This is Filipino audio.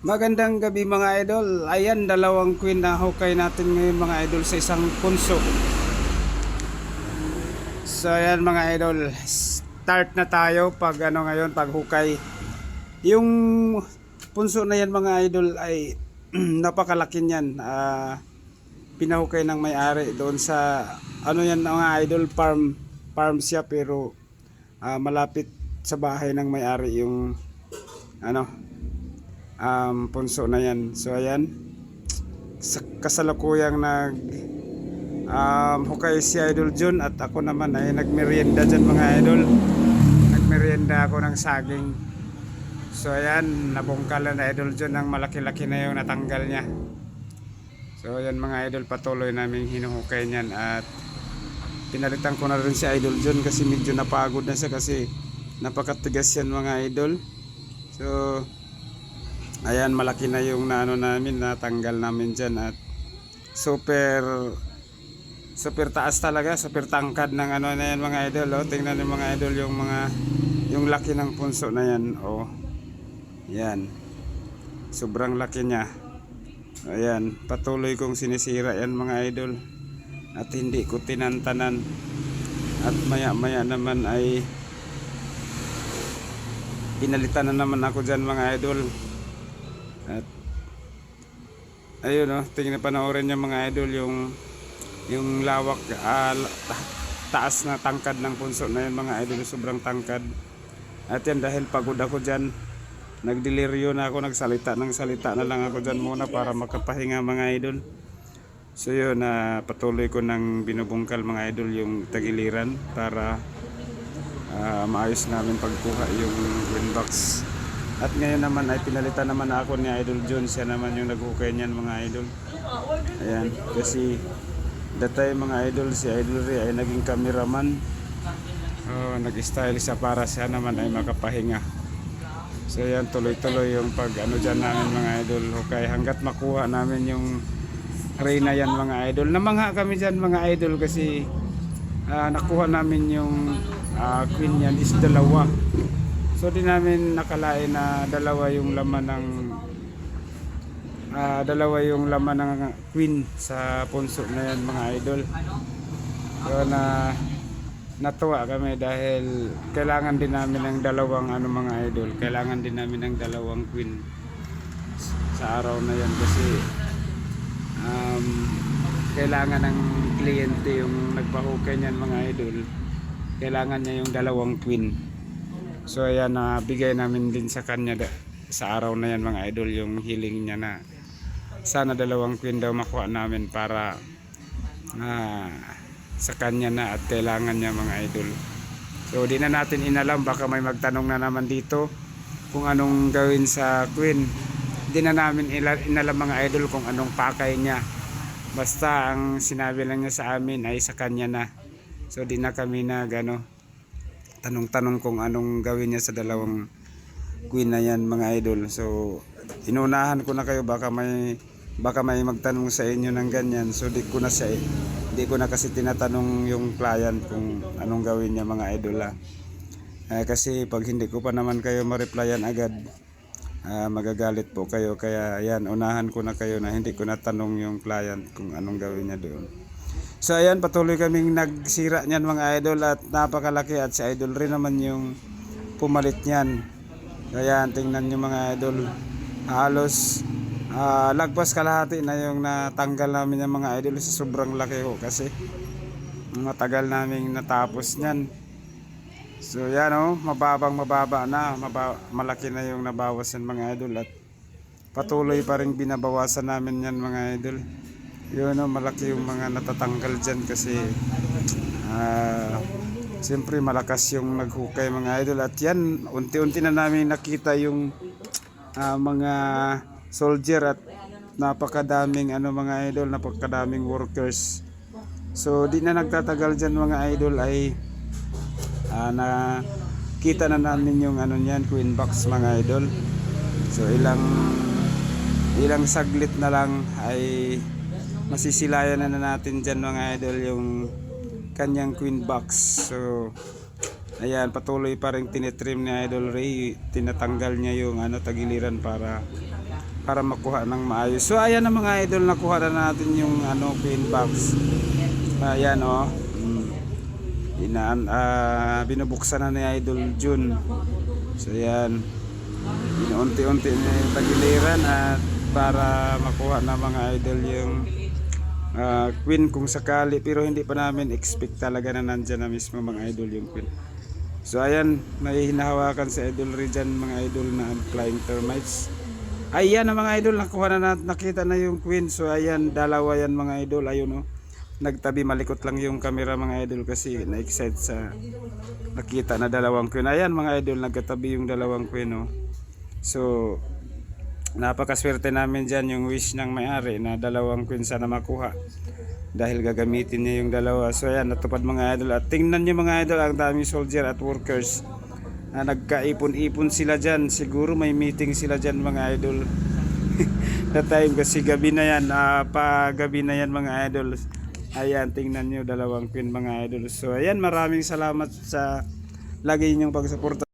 Magandang gabi mga idol. Ayan, dalawang queen na hukay natin ngayon mga idol sa isang punso. So ayan mga idol, start na tayo pag ano ngayon, pag hukay. Yung punso na yan mga idol ay napakalaki niyan. Ah, pinahukay ng may-ari doon sa ano yan mga idol farm farm siya pero ah, malapit sa bahay ng may-ari yung ano um, punso na yan. So ayan, sa kasalukuyang nag um, hukay si Idol Jun at ako naman ay nagmerienda dyan mga idol. Nagmerienda ako ng saging. So ayan, nabungkalan na Idol Jun ng malaki-laki na yung natanggal niya. So ayan mga idol, patuloy namin hinuhukay niyan at pinalitan ko na rin si Idol Jun kasi medyo napagod na siya kasi napakatigas yan mga idol. So Ayan, malaki na yung naano namin, natanggal namin dyan at super super taas talaga, super tangkad ng ano na yan mga idol. Oh. Tingnan niyo mga idol yung mga yung laki ng punso na yan. Oh. Yan. Sobrang laki niya. Ayan, patuloy kong sinisira yan mga idol. At hindi ko tinantanan. At maya maya naman ay pinalitan na naman ako dyan mga idol. At ayun oh, tingnan panoorin niyo mga idol yung yung lawak ta- taas na tangkad ng punso na yun mga idol, sobrang tangkad. At yan dahil pagod ako diyan, nagdeliryo na ako, nagsalita ng salita na lang ako diyan muna para makapahinga mga idol. So yun, na patuloy ko nang binubungkal mga idol yung tagiliran para ah, maayos namin pagkuha yung windbox. At ngayon naman ay pinalitan naman ako ni Idol John. Siya naman yung naghukay niyan mga idol. Ayan. Kasi datay mga idol, si Idol Ray ay naging cameraman. Oh, nag-style siya para siya naman ay makapahinga. So yan, tuloy-tuloy yung pag ano dyan namin mga idol. Okay, hanggat makuha namin yung Reyna yan mga idol. Namangha kami dyan mga idol kasi ah, nakuha namin yung ah, queen yan is dalawa. So di namin nakalain na dalawa yung laman ng ah, dalawa yung laman ng queen sa punso na yan mga idol. So na natuwa kami dahil kailangan din namin ng dalawang ano mga idol. Kailangan din namin ng dalawang queen sa araw na yan kasi um, kailangan ng kliyente yung nagpahukay niyan mga idol. Kailangan niya yung dalawang queen. So ayan na bigay namin din sa kanya da- sa araw na yan mga idol yung hiling niya na sana dalawang queen daw makuha namin para ah, sa kanya na at kailangan niya mga idol. So di na natin inalam baka may magtanong na naman dito kung anong gawin sa queen. Di na namin inalam mga idol kung anong pakay niya. Basta ang sinabi lang niya sa amin ay sa kanya na. So di na kami na gano tanong-tanong kung anong gawin niya sa dalawang queen na yan mga idol. So inunahan ko na kayo baka may baka may magtanong sa inyo ng ganyan. So di ko na eh. Di ko na kasi tinatanong yung client kung anong gawin niya mga idol ah. Eh, kasi pag hindi ko pa naman kayo ma-replyan agad, ah, magagalit po kayo. Kaya yan, unahan ko na kayo na hindi ko na tanong yung client kung anong gawin niya doon. So ayan, patuloy kaming nagsira niyan mga idol at napakalaki at si idol rin naman yung pumalit niyan. Kaya tingnan niyo mga idol, halos ah, lagpas kalahati na yung natanggal namin yung mga idol sa sobrang laki ko kasi matagal naming natapos niyan. So yan oh, mababang mababa na, maba, malaki na yung nabawasan mga idol at patuloy pa rin binabawasan namin yan mga idol. Yun oh, malaki yung mga natatanggal dyan kasi ah siyempre malakas yung naghukay mga idol at yan unti-unti na namin nakita yung ah, mga soldier at napakadaming ano mga idol, napakadaming workers. So di na nagtatagal dyan mga idol ay ah, na kita na namin yung ano niyan queen box mga idol. So ilang ilang saglit na lang ay masisilayan na, na natin dyan mga idol yung kanyang queen box. So ayan patuloy pa rin tinitrim ni Idol Ray. Tinatanggal niya yung ano tagiliran para para makuha ng maayos. So ayan na mga idol, nakuha na natin yung ano pin box. Ayan oh. Mm. Inaan ah, binubuksan na ni Idol June. So ayan. Inuunti-unti yung tagiliran at para makuha na mga idol yung ah, queen kung sakali pero hindi pa namin expect talaga na nandyan na mismo mga idol yung queen. So ayan, may hinahawakan si Idol Rijan mga idol na flying termites. Ayan na mga idol, nakuha na nakita na yung queen. So ayan, dalawa yan mga idol, ayun oh. Nagtabi malikot lang yung camera mga idol kasi na-excite sa nakita na dalawang queen. Ayan mga idol, nagkatabi yung dalawang queen oh. So napakaswerte namin dyan yung wish ng may-ari na dalawang queen sana makuha. Dahil gagamitin niya yung dalawa. So ayan natupad mga idol. At tingnan niyo mga idol ang daming soldier at workers na nagkaipon-ipon sila dyan. Siguro may meeting sila dyan mga idol. That time kasi gabi na yan ah, pa gabi na yan mga idol. Ayan tingnan niyo dalawang queen mga idol. So ayan maraming salamat sa lagi ninyong pagsuporta